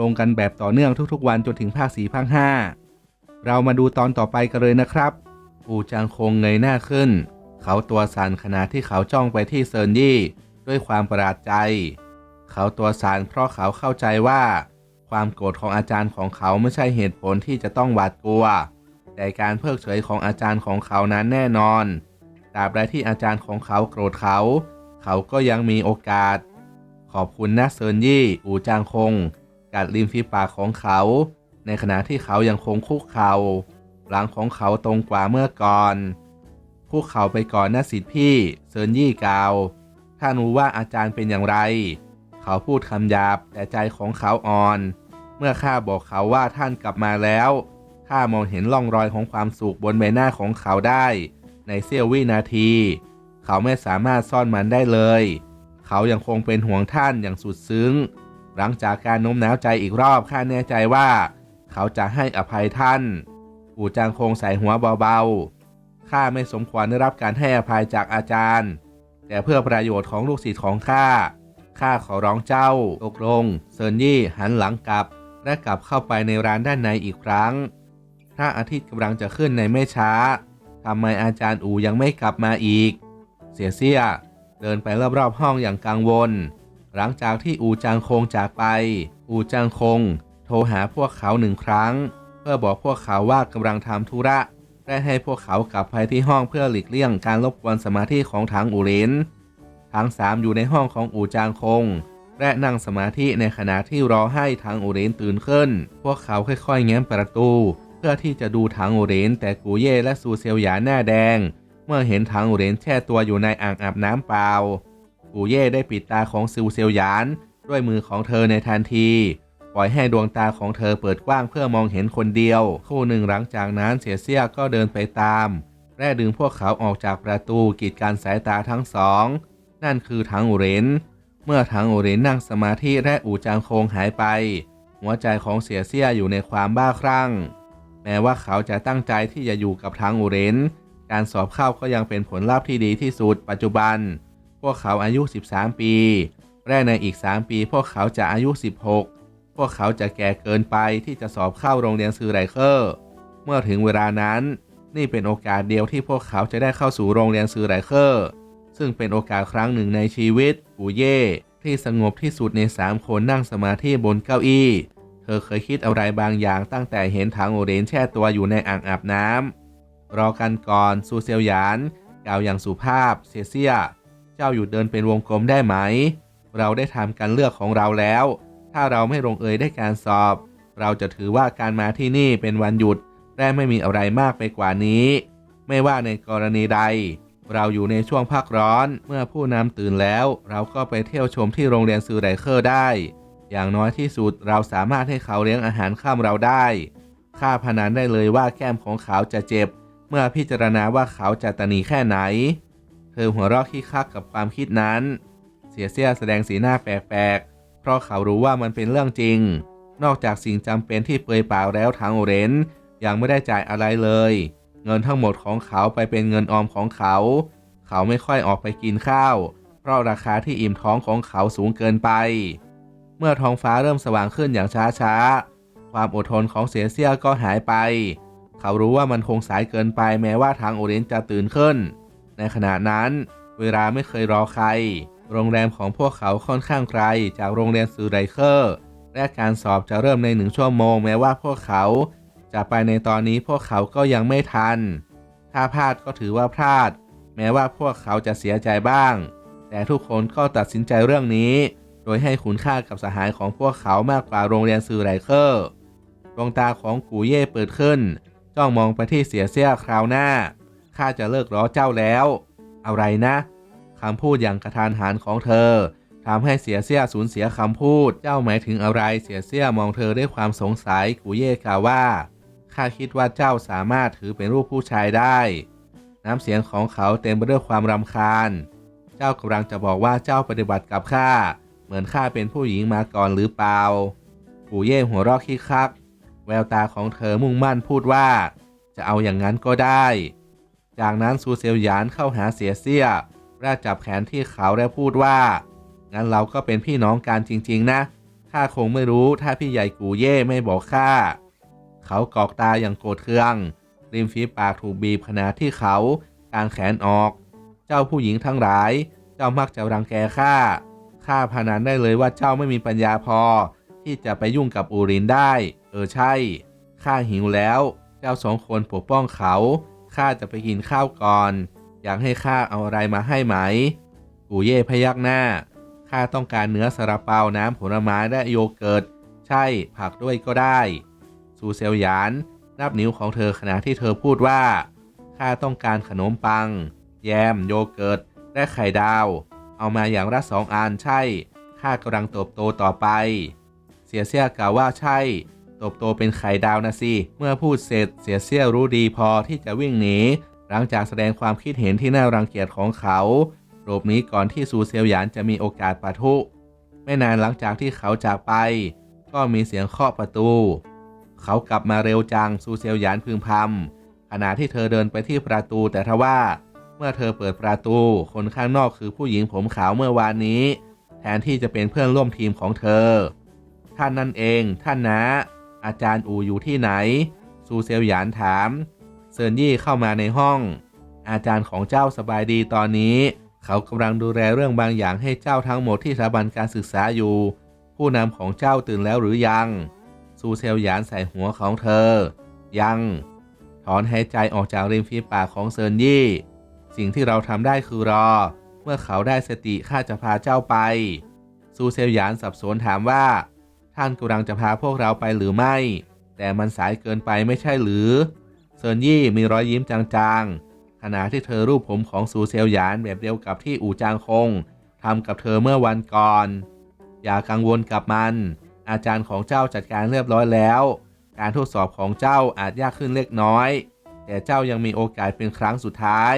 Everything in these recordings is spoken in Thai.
ลงกันแบบต่อเนื่องทุกๆวันจนถึงภาคสีภาคห้าเรามาดูตอนต่อไปกันเลยนะครับ อูจางคงเงยหน้าขึ้น เขาตัวสั่นขณะที่เขาจ้องไปที่เซินยี่ด้วยความประหลาดใจ เขาตัวสั่นเพราะเขาเข้าใจว่า ความโกรธของอาจารย์ของเขาไม่ใช่เหตุผลที่จะต้องหวาดกลัว แต่การเพิกเฉยของอาจารย์ของเขานั้นแน่นอนตราบใดที่อาจารย์ของเขาโกรธเขา เขาก็ยังมีโอกาส ขอบคุณนะเซินยี่ อูจางคง กัดริมฝีปากของเขา ในขณะที่เขายังคงคุกเขา่าหลังของเขาตรงกว่าเมื่อก่อนคุกเข่าไปก่อนนะสิทธิพี่เซินยี่กาว ถ้ารู้ว่าอาจารย์เป็นอย่างไร เขาพูดคำหยาบแต่ใจของเขาอ่อน เมื่อข้าบอกเขาว่าท่านกลับมาแล้วข้ามองเห็นร่องรอยของความสุขบนใบหน้าของเขาได้ ในเสี้ยววินาที เขาไม่สามารถซ่อนมันได้เลย เขายังคงเป็นห่วงท่านอย่างสุดซึ้ง หลังจากการโน้มน้าวใจอีกรอบข้าแน่ใจว่า เขาจะให้อภัยท่านอูจางคงใส่หัวเบาๆข้าไม่สมควรได้รับการให้อภัยจากอาจารย์ แต่เพื่อประโยชน์ของลูกศิษย์ของข้าข้าขอร้องเจ้าตกลงเซินยี่หันหลังกลับ และกลับเข้าไปในร้านด้านในอีกครั้งพระอาทิตย์กำลังจะขึ้นในไม่ช้าทำไมอาจารย์อูยังไม่กลับมาอีก เสียเสียเดินไปรอบๆห้องอย่างกังวล หลังจากที่อูจางคงจากไป อูจางคง โทรหาพวกเขาหนึ่งครั้ง เพื่อบอกพวกเขาว่ากำลังทำธุระและให้พวกเขากลับไปที่ห้องเพื่อหลีกเลี่ยงการรบกวนสมาธิของทางอูเรนทั้งสามอยู่ในห้องของอูจางคง และนั่งสมาธิในขณะที่รอให้ทางอูเรนตื่นขึ้น พวกเขาค่อยๆแง้มประตู เพื่อที่จะดูทางอูเรนแต่กูเย่และซูเซียวหยาหน้าแดง เมื่อเห็นทางอูเรนแช่ตัวอยู่ในอ่างอาบน้ำเปล่า กูเย่ได้ปิดตาของซิวเซียวหยาน ด้วยมือของเธอในทันที ปล่อยให้ดวงตาของเธอเปิดกว้างเพื่อมองเห็นคนเดียว คู่หนึ่งหลังจากนั้นเสียเสียก็เดินไปตาม และดึงพวกเขาออกจากประตูกีดกันสายตาทั้งสอง นั่นคือถังอูเรนเมื่อถังอูเรนนั่งสมาธิและอูจางโคงหายไป หัวใจของเสียเสียอยู่ในความบ้าคลั่ง แม้ว่าเขาจะตั้งใจที่จะอยู่กับถังอูเรนการสอบเข้าก็ยังเป็นผลลัพธ์ที่ดีที่สุดปัจจุบัน พวกเขาอายุ 13 ปีและในอีก 3 ปี พวกเขาจะอายุ 16 พวกเขาจะแก่เกินไปที่จะสอบเข้าโรงเรียนซือไรเคอร์ เมื่อถึงเวลานั้น นี่เป็นโอกาสเดียวที่พวกเขาจะได้เข้าสู่โรงเรียนซือไรเคอร์ ซึ่งเป็นโอกาสครั้งหนึ่งในชีวิตอูเย่ที่สงบที่สุดในสามคนนั่งสมาธิบนเก้าอี้ เธอเคยคิดอะไรบางอย่างตั้งแต่เห็นถังโอเรนแช่ตัวอยู่ในอ่างอาบน้ำรอกันก่อนซูเซียวหยานกล่าวอย่างสุภาพเซียเซีย เจ้าหยุดเดินเป็นวงกลมได้ไหม เราได้ทำการเลือกของเราแล้ว ถ้าเราไม่ลงเอยได้การสอบ เราจะถือว่าการมาที่นี่เป็นวันหยุดและไม่มีอะไรมากไปกว่านี้ ไม่ว่าในกรณีใด เราอยู่ในช่วงพักร้อนเมื่อผู้นำตื่นแล้ว เราก็ไปเที่ยวชมที่โรงเรียนซือไดเคอร์ได้ อย่างน้อยที่สุดเราสามารถให้เขาเลี้ยงอาหารข้ามเราได้ข้าพนันได้เลยว่าแก้มของเขาจะเจ็บ เมื่อพิจารณาว่าเขาจะตนีแค่ไหน ธอหัวเราะขี้คักกับความคิดนั้น เสียเสียแสดงสีหน้าแปลกๆ เพราะเขารู้ว่ามันเป็นเรื่องจริง นอกจากสิ่งจำเป็นที่เปลือยเปล่าแล้วทางโอเรนยังไม่ได้จ่ายอะไรเลย เงินทั้งหมดของเขาไปเป็นเงินออมของเขา เขาไม่ค่อยออกไปกินข้าว เพราะราคาที่อิ่มท้องของเขาสูงเกินไป เมื่อท้องฟ้าเริ่มสว่างขึ้นอย่างช้าๆ ความอดทนของเสียเสียก็หายไป เขารู้ว่ามันคงสายเกินไปแม้ว่าทางโอเรนจะตื่นขึ้น ในขณะนั้น เวลาไม่เคยรอใคร โรงแรมของพวกเขาค่อนข้างไกลจากโรงเรียนซูไรเคอร์ และการสอบจะเริ่มในหนึ่งชั่วโมงแม้ว่าพวกเขาจะไปในตอนนี้พวกเขาก็ยังไม่ทัน ถ้าพลาดก็ถือว่าพลาด แม้ว่าพวกเขาจะเสียใจบ้าง แต่ทุกคนก็ตัดสินใจเรื่องนี้ โดยให้คุณค่ากับสหายของพวกเขามากกว่าโรงเรียนซือไรเคอร์ ดวงตาของกูเย่เปิดขึ้น จ้องมองไปที่เสียเสียคราวหน้า ข้าจะเลิกล้อเจ้าแล้ว อะไรนะคำพูดอย่างกระทานหันของเธอททำให้เสียเสียสูญเสียคำพูด เจ้าหมายถึงอะไรเสียเสียมองเธอด้วยความสงสัยกูเย่กล่าวว่าข้าคิดว่าเจ้าสามารถถือเป็นรูปผู้ชายได้ น้ำเสียงของเขาเต็มไปด้วยความรำคาญ เจ้ากำลังจะบอกว่าเจ้าปฏิบัติกับข้าเหมือนข้าเป็นผู้หญิงมาก่อนหรือเปล่ากูเย่หัวเราะคิกคัก แววตาของเธอมุ่งมั่นพูดว่า จะเอาอย่างนั้นก็ได้ จากนั้นซูเซียวหยานเข้าหาเสียเสียแรกจับแขนที่เขาและพูดว่า งั้นเราก็เป็นพี่น้องกันจริง ๆ นะ ข้าคงไม่รู้ถ้าพี่ใหญ่กูเย่ไม่บอกข้า เขากอกตาอย่างโกรธเคือง ริมฝีปากถูกบีบขณะที่เขากางแขนออก เจ้าผู้หญิงทั้งหลาย เจ้ามักจะรังแกข้า ข้าพนันได้เลยว่าเจ้าไม่มีปัญญาพอ ที่จะไปยุ่งกับอูรินได้ เออใช่ ข้าหิวแล้ว เจ้าสองคนปกป้องเขา ข้าจะไปกินข้าวก่อน อยากให้ข้าเอาอะไรมาให้ไหม กูเย่พยักหน้า ข้าต้องการเนื้อสระเปาน้ำผลไม้และโยเกิร์ต ใช่ผักด้วยก็ได้ซูเซลหยาน นับนิ้วของเธอขณะที่เธอพูดว่า ข้าต้องการขนมปัง แยม โยเกิร์ต และไข่ดาว เอามาอย่างละสองอันใช่ ข้ากำลังเติบโตต่อไป เสียเสียกล่าวว่าใช่ ตบโตเป็นไข่ดาวนะสิ เมื่อพูดเสร็จเสียเสียรู้ดีพอที่จะวิ่งหนี หลังจากแสดงความคิดเห็นที่น่ารังเกียจของเขาหลบหนีก่อนที่ซูเซียวหยานจะมีโอกาสปะทุ ไม่นานหลังจากที่เขาจากไป ก็มีเสียงเคาะประตู เขากลับมาเร็วจังซูเซียวหยานพึมพำขณะที่เธอเดินไปที่ประตูแต่ทว่า เมื่อเธอเปิดประตู คนข้างนอกคือผู้หญิงผมขาวเมื่อวานนี้ แทนที่จะเป็นเพื่อนร่วมทีมของเธอ ท่านนั่นเอง ท่านนะ อาจารย์อูอยู่ที่ไหน ซูเซียวหยานถาม เซินยี่เข้ามาในห้อง อาจารย์ของเจ้าสบายดีตอนนี้ เขากำลังดูแลเรื่องบางอย่างให้เจ้าทั้งหมดที่สถาบันการศึกษาอยู่ ผู้นำของเจ้าตื่นแล้วหรือยัง ซูเซลหยานใส่หัวของเธอ ยัง ถอนหายใจออกจากริมฝีปากของเซินยี่ สิ่งที่เราทำได้คือรอ เมื่อเขาได้สติข้าจะพาเจ้าไป ซูเซลหยานสับสนถามว่า ท่านกำลังจะพาพวกเราไปหรือไม่ แต่มันสายเกินไปไม่ใช่หรือ เซินยี่มีรอยยิ้มจางๆ ขณะที่เธอรูปผมของซูเซลหยานแบบเดียวกับที่อู่จางคงทำกับเธอเมื่อวันก่อน อย่ากังวลกับมัน อาจารย์ของเจ้าจัดการเรียบร้อยแล้ว การทดสอบของเจ้าอาจยากขึ้นเล็กน้อย แต่เจ้ายังมีโอกาสเป็นครั้งสุดท้าย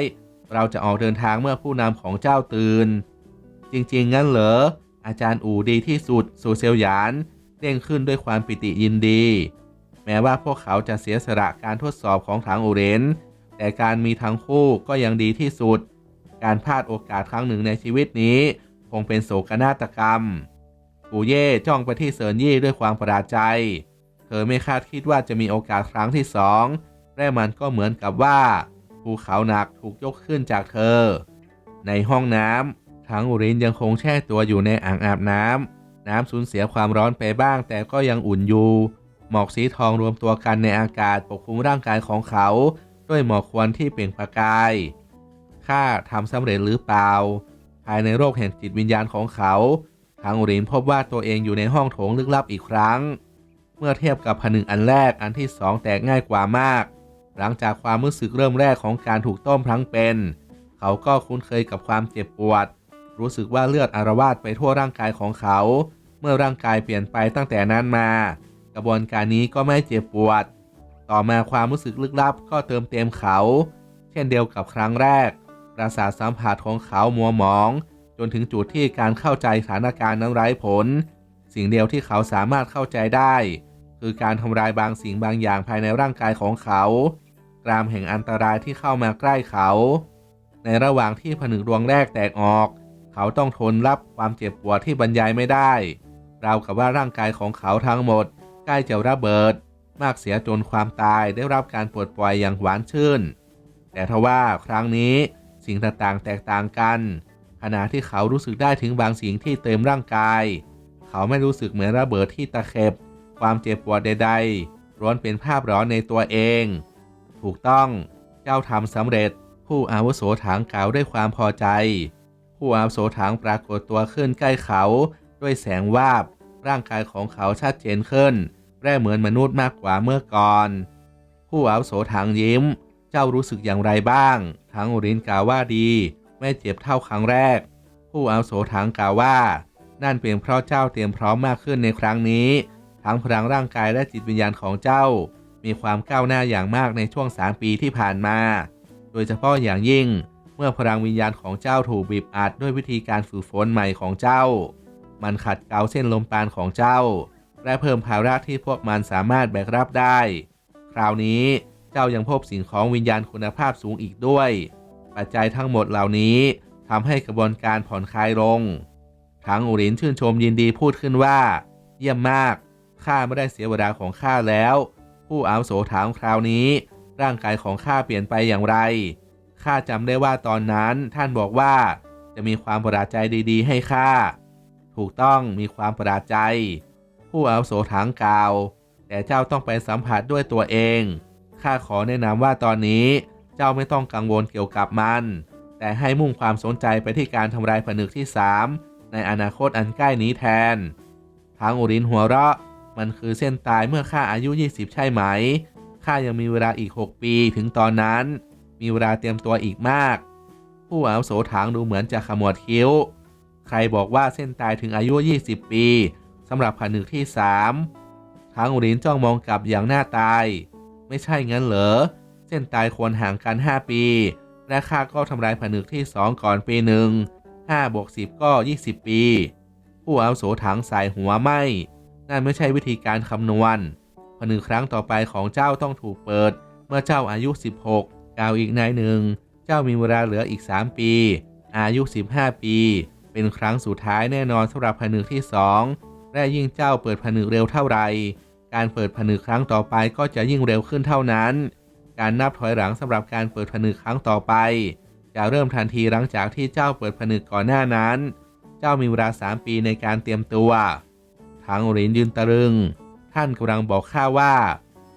เราจะออกเดินทางเมื่อผู้นำของเจ้าตื่น จริงๆ งั้นเหรออาจารย์อู่ดีที่สุดซูเซลหยาน เด้งขึ้นด้วยความปิติยินดี แม้ว่าพวกเขาจะเสียสละการทดสอบของถังโอเรน แต่การมีทั้งคู่ก็ยังดีที่สุด การพลาดโอกาสครั้งหนึ่งในชีวิตนี้ คงเป็นโศกนาฏกรรมปูเย่จ้องไปที่เซินยี่ด้วยความประหลาดใจ เธอไม่คาดคิดว่าจะมีโอกาสครั้งที่สองและมันก็เหมือนกับว่าภูเขาหนักถูกยกขึ้นจากเธอ ในห้องน้ำทั้งอุรินยังคงแช่ตัวอยู่ในอ่างอาบน้ำ น้ำสูญเสียความร้อนไปบ้าง แต่ก็ยังอุ่นอยู่ หมอกสีทองรวมตัวกันในอากาศปกคลุมร่างกายของเขา ด้วยหมอกควันที่เปล่งประกาย ข้าทำสำเร็จหรือเปล่า ภายในโลกแห่งจิตวิญญาณของเขาทางอุรินพบว่าตัวเองอยู่ในห้องโถงลึกลับอีกครั้ง เมื่อเทียบกับผนึกอันแรกอันที่สองแตกง่ายกว่ามาก หลังจากความรู้สึกเริ่มแรกของการถูกต้มพลังเป็น เขาก็คุ้นเคยกับความเจ็บปวด รู้สึกว่าเลือดอารวาสไปทั่วร่างกายของเขา เมื่อร่างกายเปลี่ยนไปตั้งแต่นั้นมา กระบวนการนี้ก็ไม่เจ็บปวด ต่อมาความรู้สึกลึกลับก็เติมเต็มเขา เช่นเดียวกับครั้งแรก ประสาทสัมผัสของเขามัวหมอง จนถึงจุดที่การเข้าใจสถานการณ์นั้นไร้ผล สิ่งเดียวที่เขาสามารถเข้าใจได้ คือการทำลายบางสิ่งบางอย่างภายในร่างกายของเขา กรามแห่งอันตรายที่เข้ามาใกล้เขา ในระหว่างที่ผนึกดวงแรกแตกออก เขาต้องทนรับความเจ็บปวดที่บรรยายไม่ได้ ราวกับว่าร่างกายของเขาทั้งหมด ใกล้จะระเบิด มากเสียจนความตายได้รับการปลดปล่อยอย่างหวานชื่น แต่ทว่าครั้งนี้สิ่งต่างๆแตกต่างกัน ขณะที่เขารู้สึกได้ถึงบางสิ่งที่เต็มร่างกาย เขาไม่รู้สึกเหมือนระเบิดที่ตะเข็บ ความเจ็บปวดใดๆร้อนเป็นภาพร้อนในตัวเอง ถูกต้องเจ้าทำสำเร็จ ผู้อาวุโสถางกล่าวด้วยความพอใจ ผู้อาวุโสถางปรากฏตัวขึ้นใกล้เขา ด้วยแสงวาบ ร่างกายของเขาชัดเจนขึ้นแร่เหมือนมนุษย์มากกว่าเมื่อก่อน ผู้อาวุโสถางยิ้ม เจ้ารู้สึกอย่างไรบ้าง ทั้งรินกล่าวว่าดี ไม่เจ็บเท่าครั้งแรก ผู้อาวุโสถางกล่าวว่า นั่นเป็นเพราะเจ้าเตรียมพร้อมมากขึ้นในครั้งนี้ ทั้งพลังร่างกายและจิตวิญญาณของเจ้า มีความก้าวหน้าอย่างมากในช่วง 3 ปีที่ผ่านมา โดยเฉพาะอย่างยิ่ง เมื่อพลังวิญญาณของเจ้าถูกบีบอัดด้วยวิธีการฝึกฝนใหม่ของเจ้า มันขัดเกลาเส้นลมปาณของเจ้า และเพิ่มภาระที่พวกมันสามารถแบกรับได้ คราวนี้เจ้ายังพบสิ่งของวิญญาณคุณภาพสูงอีกด้วย ปัจจัยทั้งหมดเหล่านี้ทำให้กระบวนการผ่อนคลายลง ทั้งอุรินชื่นชมยินดีพูดขึ้นว่า เยี่ยมมาก ข้าไม่ได้เสียเวลาของข้าแล้ว ผู้อาวุโสถามคราวนี้ ร่างกายของข้าเปลี่ยนไปอย่างไร ข้าจำได้ว่าตอนนั้นท่านบอกว่าจะมีความประหลาดใจดี ๆ ให้ข้า ถูกต้องมีความประหลาดใจ ผู้อาวุโสถามกล่าว แต่เจ้าต้องไปสัมผัสด้วยตัวเอง ข้าขอแนะนำว่าตอนนี้เจ้าไม่ต้องกังวลเกี่ยวกับมัน แต่ให้มุ่งความสนใจไปที่การทำลายผนึกที่ 3 ในอนาคตอันใกล้นี้แทน ทางอุรินหัวเราะ มันคือเส้นตายเมื่อข้าอายุ 20 ใช่ไหม ข้ายังมีเวลาอีก 6 ปีถึงตอนนั้น มีเวลาเตรียมตัวอีกมาก ผู้อาวุโสถางดูเหมือนจะขมวดคิ้ว ใครบอกว่าเส้นตายถึงอายุ 20 ปีสำหรับผนึกที่ 3 ทางอุรินจ้องมองกลับอย่างหน้าตาย ไม่ใช่งั้นเหรอ เส้นตายควรห่างกัน 5 ปี และข้าก็ทำลายผนึกที่ 2 ก่อนปีหนึ่ง5บวก10 ก็ 20 ปี ผู้อาวุโสถังสายหัวไม่ นั่นไม่ใช่วิธีการคำนวณผนึกครั้งต่อไปของเจ้าต้องถูกเปิด เมื่อเจ้าอายุ 16กล่าวอีกนายหนึ่ง เจ้ามีเวลาเหลืออีก 3 ปี อายุ 15 ปี เป็นครั้งสุดท้ายแน่นอนสำหรับผนึกที่ 2 และยิ่งเจ้าเปิดผนึกเร็วเท่าไหร่การเปิดผนึกครั้งต่อไปก็จะยิ่งเร็วขึ้นเท่านั้น การนับถอยหลังสำหรับการเปิดผนึกครั้งต่อไป จะเริ่มทันทีหลังจากที่เจ้าเปิดผนึกก่อนหน้านั้น เจ้ามีเวลา3ปีในการเตรียมตัวทางหรินยืนตะลึง ท่านกำลังบอกข้าว่า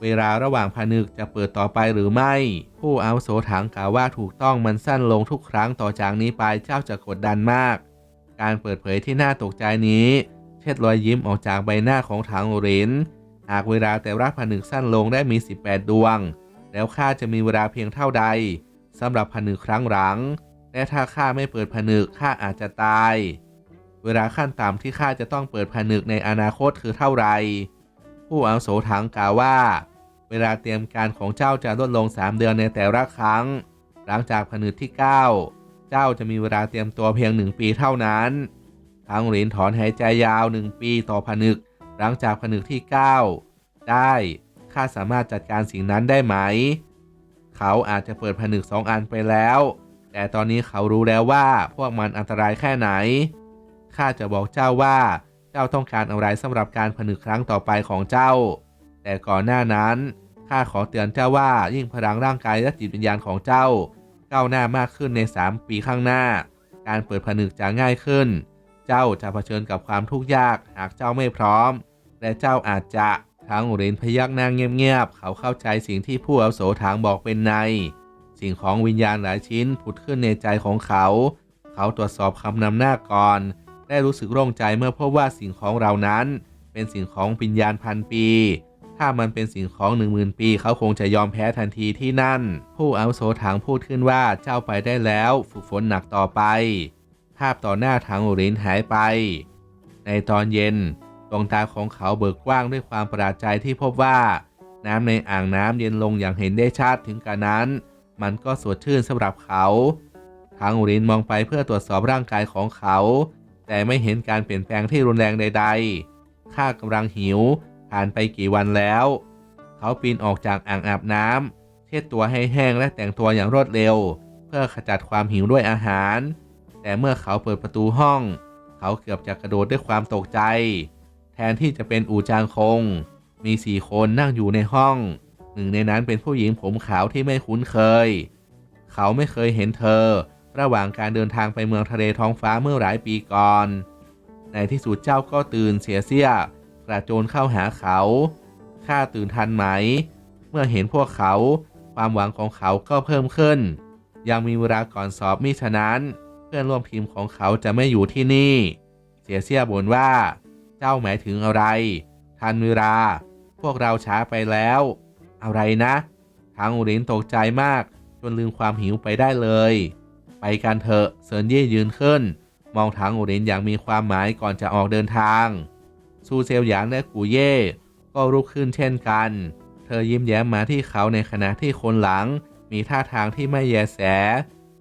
เวลาระหว่างผนึกจะเปิดต่อไปหรือไม่ ผู้อาวุโสถางกล่าวว่าถูกต้องมันสั้นลงทุกครั้งต่อจากนี้ไปเจ้าจะกดดันมาก การเปิดเผยที่น่าตกใจนี้ เช็ดรอยยิ้มออกจากใบหน้าของทางหรินหากเวลาแต่ละผนึกสั้นลงได้มี 18 ดวง แล้วข้าจะมีเวลาเพียงเท่าใดสำหรับผนึกครั้งหลัง และถ้าข้าไม่เปิดผนึกข้าอาจจะตาย เวลาขั้นต่ำที่ข้าจะต้องเปิดผนึกในอนาคตคือเท่าไร ผู้อาโสถังกล่าวว่า เวลาเตรียมการของเจ้าจะลดลง 3 เดือนในแต่ละครั้ง หลังจากผนึกที่ 9 เจ้าจะมีเวลาเตรียมตัวเพียง1ปีเท่านั้นทางหลินถอนหายใจยาว1ปีต่อผนึก หลังจากผนึกที่ 9 ได้ข้าสามารถจัดการสิ่งนั้นได้ไหม เขาอาจจะเปิดผนึกสองอันไปแล้ว แต่ตอนนี้เขารู้แล้วว่าพวกมันอันตรายแค่ไหนข้าจะบอกเจ้าว่าเจ้าต้องการอะไรสำหรับการผนึกครั้งต่อไปของเจ้า แต่ก่อนหน้านั้นข้าขอเตือนเจ้าว่ายิ่งพลังร่างกายและจิตวิญญาณของเจ้า ก้าวหน้ามากขึ้นใน 3 ปีข้างหน้า การเปิดผนึกจะง่ายขึ้น เจ้าจะเผชิญกับความทุกข์ยากหากเจ้าไม่พร้อม และเจ้าอาจจะทางอุรินพยักหน้าเงียบๆ เขาเข้าใจสิ่งที่ผู้อาโสถางบอกเป็นใน สิ่งของวิญญาณหลายชิ้นผุดขึ้นในใจของเขา เขาตรวจสอบคำนำหน้าก่อน ได้รู้สึกโล่งใจเมื่อพบว่าสิ่งของเรานั้น เป็นสิ่งของวิญญาณพันปี ถ้ามันเป็นสิ่งของหนึ่งหมื่นปีเขาคงจะยอมแพ้ทันทีที่นั่น ผู้อาวุโสถางพูดขึ้นว่าเจ้าไปได้แล้วฝึกฝนหนักต่อไป ภาพต่อหน้าทางอุรินหายไป ในตอนเย็นดวงตาของเขาเบิกกว้างด้วยความประหลาดใจที่พบว่า น้ำในอ่างน้ำเย็นลงอย่างเห็นได้ชัดถึงกระนั้น มันก็สดชื่นสำหรับเขาทางอุรินมองไปเพื่อตรวจสอบร่างกายของเขา แต่ไม่เห็นการเปลี่ยนแปลงที่รุนแรงใด ๆข้ากำลังหิว ผ่านไปกี่วันแล้ว เขาปีนออกจากอ่างอาบน้ำเช็ดตัวให้แห้งและแต่งตัวอย่างรวดเร็ว เพื่อขจัดความหิวด้วยอาหาร แต่เมื่อเขาเปิดประตูห้อง เขาเกือบจะกระโดดด้วยความตกใจ แทนที่จะเป็นอูจางคง มีสี่คนนั่งอยู่ในห้อง หนึ่งในนั้นเป็นผู้หญิงผมขาวที่ไม่คุ้นเคย เขาไม่เคยเห็นเธอ ระหว่างการเดินทางไปเมืองทะเลท้องฟ้าเมื่อหลายปีก่อนในที่สุดเจ้าก็ตื่นเสียเสีย กระโจนเข้าหาเขาข้าตื่นทันไหม เมื่อเห็นพวกเขา ความหวังของเขาก็เพิ่มขึ้น ยังมีเวลาก่อนสอบมิฉะนั้น เพื่อนร่วมทีมของเขาจะไม่อยู่ที่นี่ เสียเสียบ่นว่า เจ้าหมายถึงอะไร ทันเวลา พวกเราช้าไปแล้ว อะไรนะ ทางอุรินตกใจมาก จนลืมความหิวไปได้เลย ไปกันเถอะเซินเย่ยืนขึ้น มองถังอูหลินอย่างมีความหมายก่อนจะออกเดินทาง ซูเซลหยางและกูเย่ก็ลุกขึ้นเช่นกัน เธอยิ้มแย้มมาที่เขาในขณะที่คนหลัง มีท่าทางที่ไม่แยแส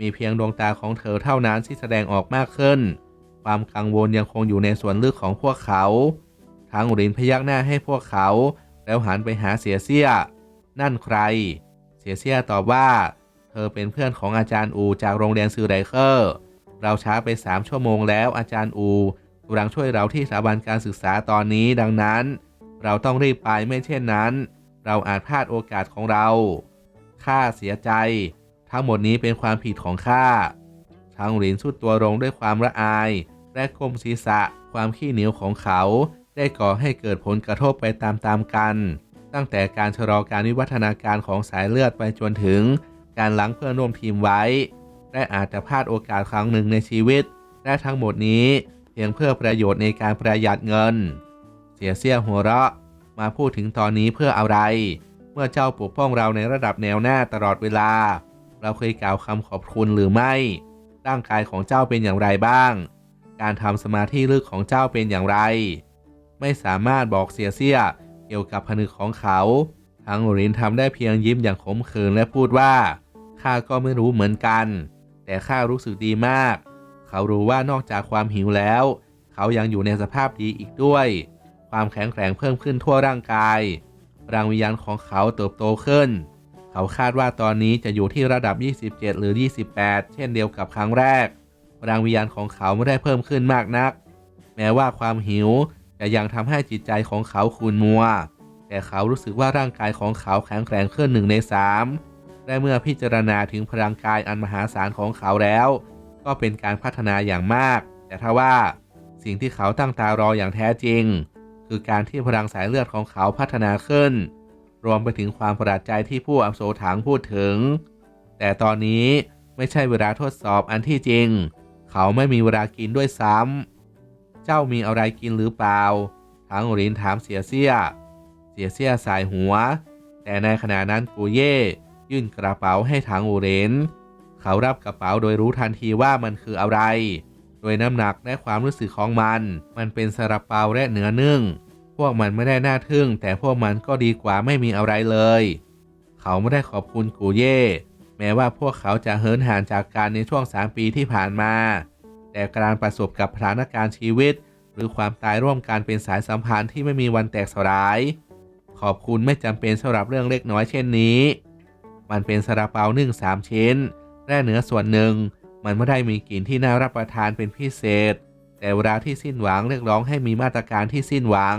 มีเพียงดวงตาของเธอเท่านั้นที่แสดงออกมากขึ้น ความกังวลยังคงอยู่ในส่วนลึกของพวกเขา ทางอุรินพยักหน้าให้พวกเขา แล้วหันไปหาเสียเสียนั่นใคร เสียเสียตอบว่า เธอเป็นเพื่อนของอาจารย์อูจากโรงเรียนซือไรเคอร์ เราช้าไปสามชั่วโมงแล้วอาจารย์อูำลังช่วยเราที่สถาบันการศึกษาตอนนี้ดังนั้น เราต้องรีบไปไม่เช่นนั้น เราอาจพลาดโอกาสของเราข้าเสียใจ ทั้งหมดนี้เป็นความผิดของข้าชางหลินสุดตัวลงด้วยความละอาย และก้มศีรษะความขี้เหนียวของเขา ได้ก่อให้เกิดผลกระทบไปตามๆกัน ตั้งแต่การชะลอการวิวัฒนาการของสายเลือดไปจนถึง การล้างเพื่อนร่วมทีมไว้ และอาจจะพลาดโอกาสครั้งหนึ่งในชีวิต และทั้งหมดนี้ เพียงเพื่อประโยชน์ในการประหยัดเงิน เสียเสียหัวเราะ มาพูดถึงตอนนี้เพื่ออะไร เมื่อเจ้าปกป้องเราในระดับแนวหน้าตลอดเวลา เราเคยกล่าวคำขอบคุณหรือไม่ ร่างกายของเจ้าเป็นอย่างไรบ้าง การทำสมาธิลึกของเจ้าเป็นอย่างไร ไม่สามารถบอกเสียเสียเกี่ยวกับผนึกของเขาทั้งรินทำได้เพียงยิ้มอย่างขมขื่นและพูดว่าข้าก็ไม่รู้เหมือนกัน แต่ข้ารู้สึกดีมาก เขารู้ว่านอกจากความหิวแล้ว เขายังอยู่ในสภาพดีอีกด้วย ความแข็งแกร่งเพิ่มขึ้นทั่วร่างกายพลังวิญญาณของเขาเติบโตขึ้น เขาคาดว่าตอนนี้จะอยู่ที่ระดับ 27 หรือ 28 เช่นเดียวกับครั้งแรกพลังวิญญาณของเขาไม่ได้เพิ่มขึ้นมากนัก แม้ว่าความหิวจะยังทำให้จิตใจของเขาคูนมัว แต่เขารู้สึกว่าร่างกายของเขาแข็งแกร่งขึ้นหนึ่งในสามและเมื่อพิจารณาถึงพลังกายอันมหาศาลของเขาแล้ว ก็เป็นการพัฒนาอย่างมาก แต่ถ้าว่าสิ่งที่เขาตั้งตารออย่างแท้จริง คือการที่พลังสายเลือดของเขาพัฒนาขึ้น รวมไปถึงความประหลาดใจที่ผู้อับโสถังพูดถึง แต่ตอนนี้ไม่ใช่เวลาทดสอบอันที่จริง เขาไม่มีเวลากินด้วยซ้ำ เจ้ามีอะไรกินหรือเปล่าถังหลินถามเสียเสียเสียเสียสายหัว แต่ในขณะนั้นกูเย่ยื่นกระเป๋าให้ถังอูเรน เขารับกระเป๋าโดยรู้ทันทีว่ามันคืออะไร โดยน้ำหนักและความรู้สึกของมัน มันเป็นซาลาเปาและเนื้อนึ่ง พวกมันไม่ได้น่าทึ่ง แต่พวกมันก็ดีกว่าไม่มีอะไรเลย เขาไม่ได้ขอบคุณกูเย่ แม้ว่าพวกเขาจะเหินห่างจากการในช่วง 3 ปีที่ผ่านมา แต่การประสบกับสถานการณ์ชีวิต หรือความตายร่วมกันเป็นสายสัมพันธ์ที่ไม่มีวันแตกสลาย ขอบคุณไม่จำเป็นสำหรับเรื่องเล็กน้อยเช่นนี้ มันเป็นซาลาเปานึ่งสามชิ้น และเนื้อส่วนหนึ่ง มันไม่ได้มีกลิ่นที่น่ารับประทานเป็นพิเศษ แต่เวลาที่สิ้นหวังเรียกร้องให้มีมาตรการที่สิ้นหวัง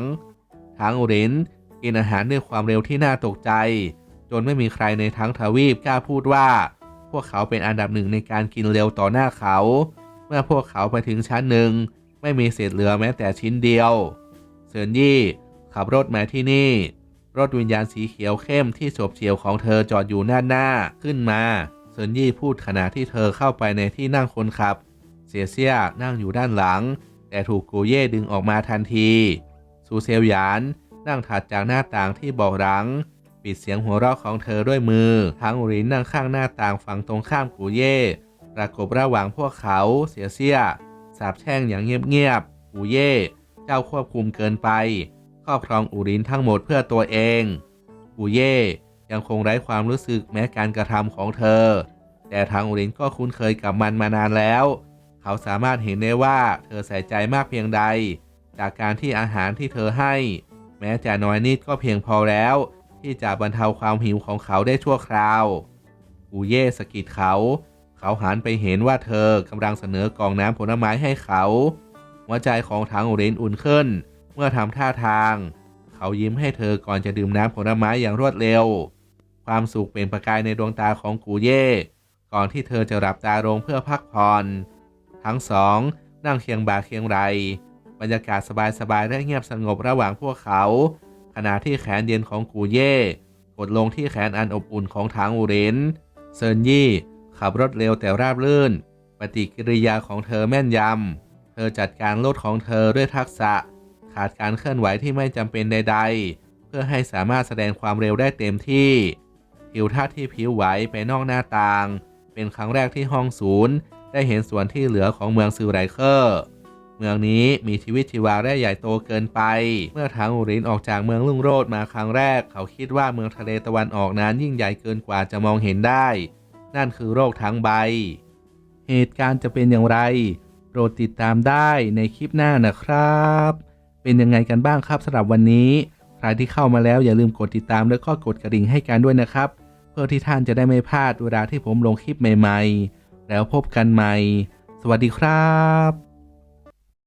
ทางอุรินกินอาหารด้วยความเร็วที่น่าตกใจ จนไม่มีใครในทั้งทวีปกล้าพูดว่า พวกเขาเป็นอันดับหนึ่งในการกินเร็วต่อหน้าเขา เมื่อพวกเขาไปถึงชั้นหนึ่ง ไม่มีเศษเหลือแม้แต่ชิ้นเดียวเซินยี่ขับรถมาที่นี่ รถวิญญาณสีเขียวเข้มที่โฉบเฉี่ยวของเธอจอดอยู่หน้าหน้าขึ้นมา เซินยี่พูดขณะที่เธอเข้าไปในที่นั่งคนขับ เสียเซียนั่งอยู่ด้านหลัง แต่ถูกกูเย่ดึงออกมาทันทีซูเซลหยานนั่งถัดจากหน้าต่างที่บอกหลัง ปิดเสียงหัวเราะของเธอด้วยมือ ทั้งอุรินนั่งข้างหน้าต่างฝั่งตรงข้ามกูเย่ประกบระหว่างพวกเขาเสียเสียสาบแช่งอย่างเงียบๆกูเย่เจ้าควบคุมเกินไปครอบครองอุรินทั้งหมดเพื่อตัวเองกูเย่ ยังคงไร้ความรู้สึกแม้การกระทำของเธอ แต่ทางอุรินก็คุ้นเคยกับมันมานานแล้ว เขาสามารถเห็นได้ว่าเธอใส่ใจมากเพียงใด จากการที่อาหารที่เธอให้ แม้จะน้อยนิดก็เพียงพอแล้ว ที่จะบรรเทาความหิวของเขาได้ชั่วคราวอูเย่สกิดเขา เขาหันไปเห็นว่าเธอกำลังเสนอกล่องน้ำผลไม้ให้เขา หัวใจของทางอุรินอุ่นขึ้น เมื่อทำท่าทาง เขายิ้มให้เธอก่อนจะดื่มน้ำผลไม้อย่างรวดเร็ว ความสุขเป็นประกายในดวงตาของกูเย่ ก่อนที่เธอจะหลับตาลงเพื่อพักผ่อน ทั้งสอง นั่งเคียงบ่าเคียงไหลบรรยากาศสบายๆและเงียบสงบระหว่างพวกเขา ขณะที่แขนเย็นของกูเย่ กดลงที่แขนอันอบอุ่นของทางอูเรนเซินยี่ ขับรถเร็วแต่ราบรื่น ปฏิกิริยาของเธอแม่นยำ เธอจัดการรถของเธอด้วยทักษะ ขาดการเคลื่อนไหวที่ไม่จำเป็นใด ๆ เพื่อให้สามารถแสดงความเร็วได้เต็มที่ทิวทัศน์ที่ผิวไหวไปนอกหน้าต่าง เป็นครั้งแรกที่ห้องศูนย์ ได้เห็นส่วนที่เหลือของเมืองซิลไรเคอร์ เมืองนี้มีชีวิตชีวาและใหญ่โตเกินไป เมื่อทางอูรินออกจากเมืองลุ่งโรดมาครั้งแรก เขาคิดว่าเมืองทะเลตะวันออกนั้นยิ่งใหญ่เกินกว่าจะมองเห็นได้ นั่นคือโรคทั้งใบ เหตุการณ์จะเป็นอย่างไร โปรดติดตามได้ในคลิปหน้านะครับ เป็นยังไงกันบ้างครับสำหรับวันนี้ ใครที่เข้ามาแล้วอย่าลืมกดติดตามแล้วก็กดกระดิ่งให้กันด้วยนะครับ เพื่อที่ท่านจะได้ไม่พลาดเวลาที่ผมลงคลิปใหม่ ๆ แล้วพบกันใหม่ สวัสดีครับ